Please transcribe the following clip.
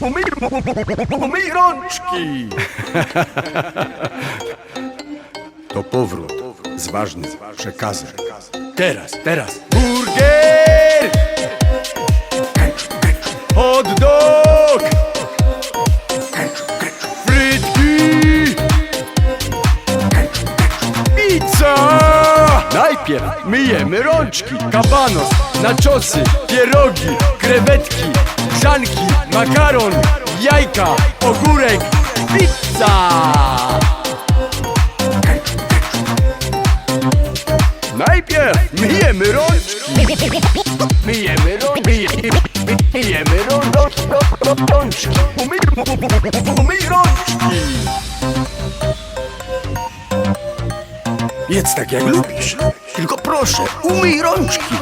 Umyj, umyj rączki! To powrót z ważnym przekazem. Teraz, teraz. Burger! Hot dog! Frytki! Pizza! Najpierw myjemy rączki, kabanos, naczosy, pierogi, krewetki, grzanki, makaron, jajka, ogórek, pizza! Najpierw myjemy rączki. Myjemy rączki. Myjemy rą- rą- rą- rą- rączki. Umyj, umyj rączki. Jedz tak jak lubisz. Tylko proszę, umyj rączki.